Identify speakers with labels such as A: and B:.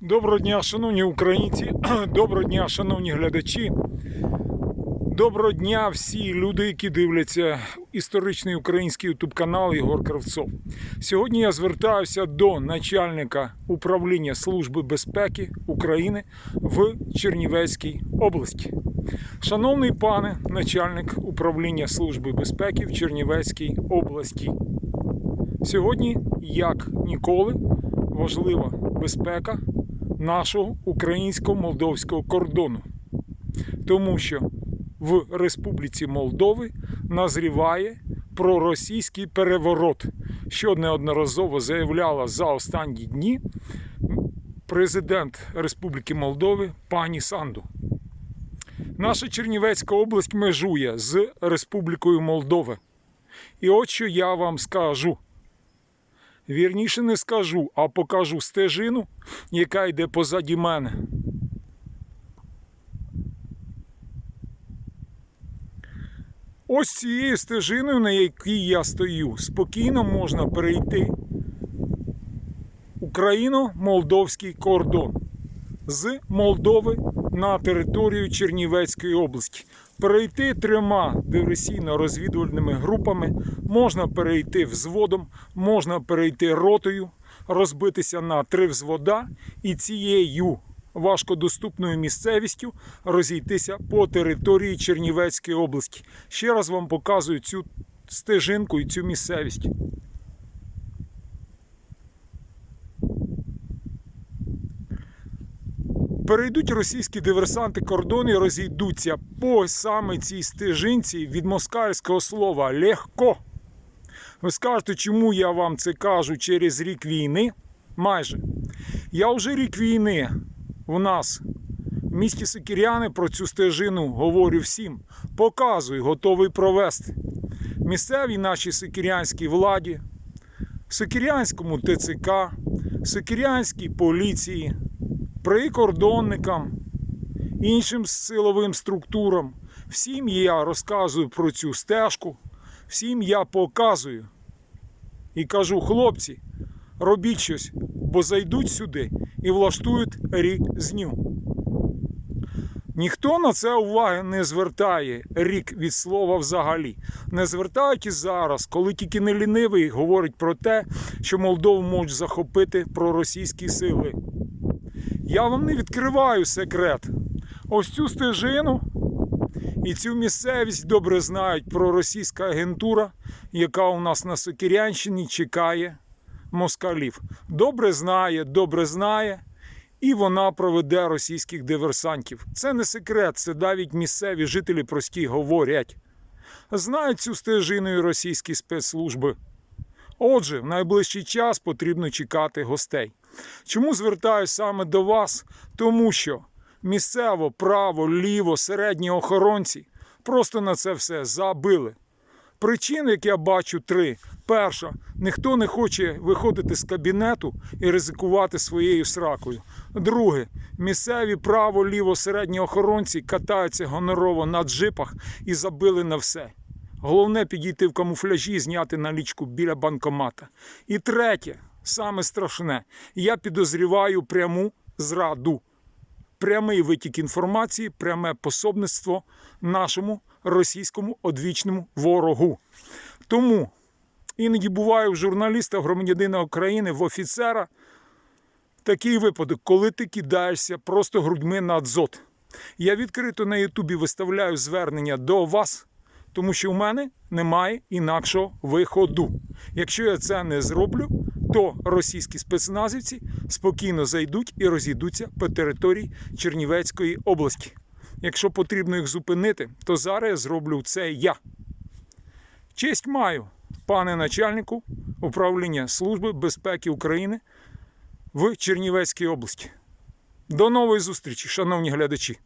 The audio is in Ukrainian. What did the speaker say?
A: Доброго дня, шановні українці, доброго дня, шановні глядачі. Доброго дня всі люди, які дивляться історичний український ютуб канал Ігор Кравцов. Сьогодні я звертаюся до начальника управління Служби безпеки України в Чернівецькій області. Шановний пане начальник управління Служби безпеки в Чернівецькій області. Сьогодні, як ніколи, важлива безпека нашого українсько-молдовського кордону. Тому що в Республіці Молдови назріває проросійський переворот, що неодноразово заявляла за останні дні президент Республіки Молдови пані Санду. Наша Чернівецька область межує з Республікою Молдова. І от що я вам скажу. Вірніше не скажу, а покажу стежину, яка йде позаді мене. Ось цією стежиною, на якій я стою, спокійно можна перейти Україно-молдовський кордон з Молдови на територію Чернівецької області. Перейти трьома диверсійно-розвідувальними групами, можна перейти взводом, можна перейти ротою, розбитися на три взвода і цією важкодоступною місцевістю розійтися по території Чернівецької області. Ще раз вам показую цю стежинку і цю місцевість. Перейдуть російські диверсанти кордон і розійдуться по саме цій стежинці від москальського слова легко. Ви скажете, чому я вам це кажу через рік війни? Майже. Я вже рік війни в нас в місті Сикіряни про цю стежину говорю всім. Показую, готовий провести. Місцевій нашій сикірянській владі, Сикірянському ТЦК, Сикірянській поліції, прикордонникам, іншим силовим структурам. Всім я розказую про цю стежку, всім я показую і кажу, хлопці, робіть щось, бо зайдуть сюди і влаштують різню. Ніхто на це уваги не звертає рік від слова взагалі. Не звертають і зараз, коли тільки не лінивий говорить про те, що Молдову можуть захопити проросійські сили. Я вам не відкриваю секрет. Ось цю стежину і цю місцевість добре знають проросійська агентура, яка у нас на Сокирянщині чекає москалів. Добре знає, добре знає, і вона проведе російських диверсантів. Це не секрет, це навіть місцеві жителі прості говорять. Знають цю стежину і російські спецслужби. Отже, в найближчий час потрібно чекати гостей. Чому звертаюся саме до вас? Тому що місцево, право, ліво, середні охоронці просто на це все забили. Причин, як я бачу, три. Перша, ніхто не хоче виходити з кабінету і ризикувати своєю сракою. Друге, місцеві право, ліво, середні охоронці катаються гонорово на джипах і забили на все. Головне підійти в камуфляжі зняти налічку біля банкомата. І третє, саме страшне, я підозріваю пряму зраду. Прямий витік інформації, пряме пособництво нашому російському одвічному ворогу. Тому іноді буває в журналіста, громадянина України, в офіцера такий випадок, коли ти кидаєшся просто грудьми на дзот. Я відкрито на Ютубі виставляю звернення до вас, тому що в мене немає інакшого виходу. Якщо я це не зроблю, то російські спецназівці спокійно зайдуть і розійдуться по території Чернівецької області. Якщо потрібно їх зупинити, то зараз я зроблю це я. Честь маю, пане начальнику управління Служби безпеки України в Чернівецькій області. До нової зустрічі, шановні глядачі!